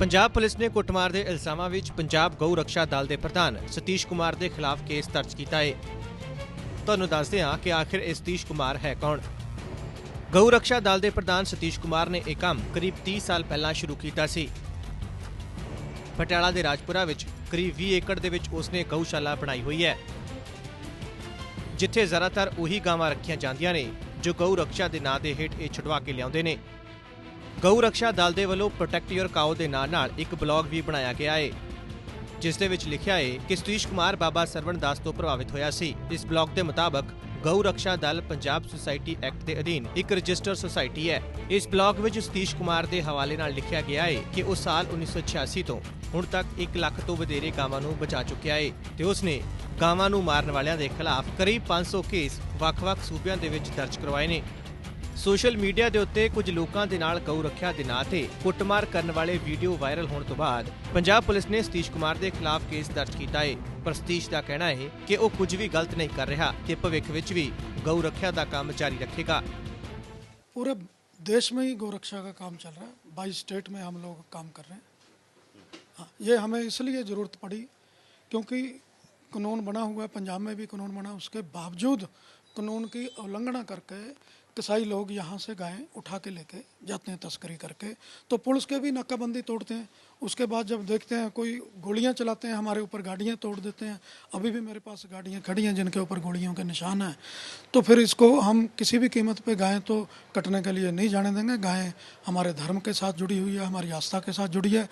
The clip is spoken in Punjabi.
ਪੰਜਾਬ ਪੁਲਿਸ ਨੇ ਕੁੱਟਮਾਰ ਦੇ ਇਲਜ਼ਾਮਾਂ ਵਿੱਚ ਪੰਜਾਬ ਗਊ ਰੱਖਿਆ ਦਲ ਦੇ ਪ੍ਰਧਾਨ ਸਤੀਸ਼ ਕੁਮਾਰ ਦੇ ਖਿਲਾਫ ਕੇਸ ਦਰਜ ਕੀਤਾ ਹੈ ਤੁਹਾਨੂੰ ਦੱਸਦੇ ਹਾਂ ਕਿ ਆਖਿਰ ਇਹ ਸਤੀਸ਼ ਕੁਮਾਰ ਹੈ ਕੌਣ? ਗਊ ਰੱਖਿਆ ਦਲ ਦੇ ਪ੍ਰਧਾਨ ਸਤੀਸ਼ ਕੁਮਾਰ ਨੇ ਇਹ ਕੰਮ ਕਰੀਬ 30 ਸਾਲ ਪਹਿਲਾਂ ਸ਼ੁਰੂ ਕੀਤਾ ਸੀ। ਪਟਿਆਲਾ ਦੇ ਰਾਜਪੁਰਾ ਵਿੱਚ ਕਰੀਬ 20 ਏਕੜ ਦੇ ਵਿੱਚ ਉਸਨੇ ਗਊਸ਼ਾਲਾ ਬਣਾਈ ਹੋਈ ਹੈ। ਜਿੱਥੇ ਜ਼ਿਆਦਾਤਰ ਉਹੀ ਗਾਵਾਂ ਰੱਖੀਆਂ ਜਾਂਦੀਆਂ ਨੇ ਜੋ ਗਊ ਰੱਖਿਆ ਦੇ ਨਾਂ ਦੇ ਹੇਠ ਇਹ ਛੁਡਵਾ ਕੇ ਲਿਆਉਂਦੇ ਨੇ। ਗਊ ਰੱਖਿਆ ਦਲ ਦੇ ਵੱਲੋਂ ਪ੍ਰੋਟੈਕਟ ਯੋਰ ਕਾਓ ਦੇ ਨਾਂ ਨਾਲ ਇੱਕ ਬਲੌਗ ਵੀ ਬਣਾਇਆ ਗਿਆ ਹੈ ਜਿਸ ਦੇ ਵਿੱਚ ਲਿਖਿਆ ਹੈ ਕਿ ਸਤੀਸ਼ ਕੁਮਾਰ ਬਾਬਾ ਸਰਵਣ ਦਾਸ ਤੋਂ ਪ੍ਰਭਾਵਿਤ ਹੋਇਆ ਸੀ। ਇਸ ਬਲੌਗ ਦੇ ਮੁਤਾਬਕ ਗਊ ਰੱਖਿਆ ਦਲ ਪੰਜਾਬ ਸੁਸਾਇਟੀ ਐਕਟ ਦੇ ਅਧੀਨ ਇੱਕ ਰਜਿਸਟਰ ਸੁਸਾਇਟੀ ਹੈ। ਇਸ ਬਲੌਗ ਵਿੱਚ ਸਤੀਸ਼ ਕੁਮਾਰ ਦੇ ਹਵਾਲੇ ਨਾਲ ਲਿਖਿਆ ਗਿਆ ਹੈ ਕਿ ਉਹ ਸਾਲ 1986 ਤੋਂ ਹੁਣ ਤੱਕ 1 ਲੱਖ ਤੋਂ ਵਧੇਰੇ ਗਾਵਾਂ ਨੂੰ ਬਚਾ ਚੁੱਕਿਆ ਹੈ ਤੇ ਉਸਨੇ ਗਾਵਾਂ ਨੂੰ ਮਾਰਨ ਵਾਲਿਆਂ ਦੇ ਖਿਲਾਫ ਕਰੀਬ 500 ਕੇਸ ਵੱਖ-ਵੱਖ ਸੂਬਿਆਂ ਦੇ ਵਿੱਚ ਦਰਜ ਕਰਵਾਏ ਨੇ। ਸੋਸ਼ਲ ਮੀਡੀਆ ਦੇ ਉੱਤੇ ਕੁਝ ਲੋਕਾਂ ਦੇ ਨਾਲ ਗਊ ਰੱਖਿਆ ਦੇ ਨਾਂ ਤੇ ਕੁੱਟਮਾਰ ਕਰਨ ਵਾਲੇ ਵੀਡੀਓ ਵਾਇਰਲ ਹੋਣ ਤੋਂ ਬਾਅਦ ਪੰਜਾਬ ਪੁਲਿਸ ਨੇ ਸਤੀਸ਼ ਕੁਮਾਰ ਦੇ ਖਿਲਾਫ ਕੇਸ ਦਰਜ ਕੀਤਾ ਹੈ ਪਰ ਸਤੀਸ਼ ਦਾ ਕਹਿਣਾ ਹੈ ਕਿ ਉਹ ਕੁਝ ਵੀ ਗਲਤ ਨਹੀਂ ਕਰ ਰਿਹਾ ਤੇ ਭਵਿੱਖ ਵਿੱਚ ਵੀ ਗਊ ਰੱਖਿਆ ਦਾ ਕੰਮ ਜਾਰੀ ਰੱਖੇਗਾ पूरे देश में ही गौरक्षा का काम चल रहा है बाईस स्टेट में हम लोग काम कर रहे हैं हाँ, ये हमें इसलिए ज़रूरत पड़ी क्योंकि कानून बना हुआ है पंजाब में भी कानून बना उसके बावजूद कानून की उल्लंघना करके कसाई लोग यहाँ से गायें उठा के लेके जाते हैं तस्करी करके। तो पुलिस के भी नाकाबंदी तोड़ते हैं। उसके बाद जब देखते हैं कोई गोलियाँ चलाते हैं, हमारे ऊपर गाड़ियाँ तोड़ देते हैं। अभी भी मेरे पास गाड़ियाँ खड़ी हैं जिनके ऊपर गोलियों के निशान हैं। तो फिर इसको हम किसी भी कीमत पे गायें तो कटने के लिए नहीं जाने देंगे। गायें हमारे धर्म के साथ जुड़ी हुई है, हमारी आस्था के साथ जुड़ी है।